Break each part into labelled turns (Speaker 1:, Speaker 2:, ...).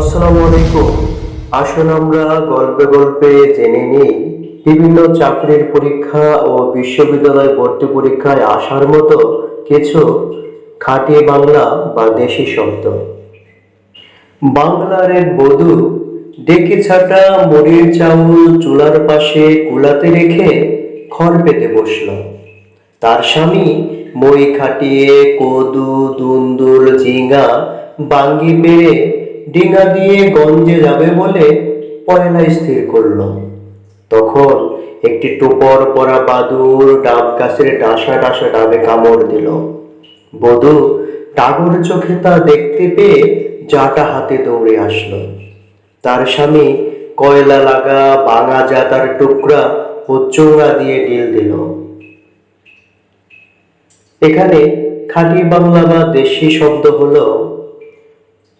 Speaker 1: আসসালামু আলাইকুম। আসুন আমরা গল্পে গল্পে জেনে নিই, বিভিন্ন চাকরির পরীক্ষা ও বিশ্ববিদ্যালয় ভর্তি পরীক্ষায় আসার মতো কিছু খাঁটি বাংলা বা দেশি শব্দ। বাংলার এক বধূ ডেকে ছাটা মুড়ির চাউল চুলার পাশে কুলাতে রেখে খড় পেতে বসল। তার স্বামী মই খাটিয়ে কদু, দুন্দুল, ঝিঙা বাঙ্গি পেরে ডিঙা দিয়ে গঞ্জে যাবে বলে পয়লা স্থির করল। তখন একটি টোপর পরা বাদুর ডাব গাছের ডাসা ডাসা ডাবে কামড় দিল। বধূ টাগর চোখে তা দেখতে পেয়ে জাটা হাতে দৌড়ে আসলো। তার স্বামী কয়লা লাগা বাঙা জাতার টুকরা ও চোঙা দিয়ে ডিল দিল। এখানে খাঁটি বাংলা বা দেশি শব্দ হলো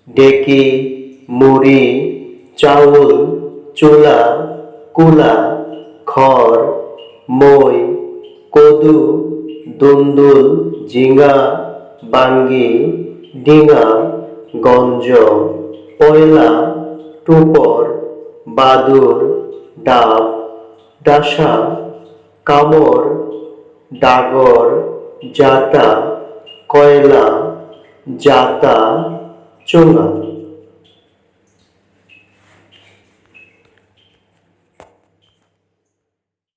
Speaker 1: ডেকি, মুড়ি, চাউল, চুলা, কুলা, খড়, মই, কদু, দুন্দুল জিঙ্গা বাঙ্গি, ডিঙা গঞ্জ পয়লা, টুপর, বাদুর, ডাব, ডাসা কামড় ডাগর জাটা কয়লা, জাতা চোঙা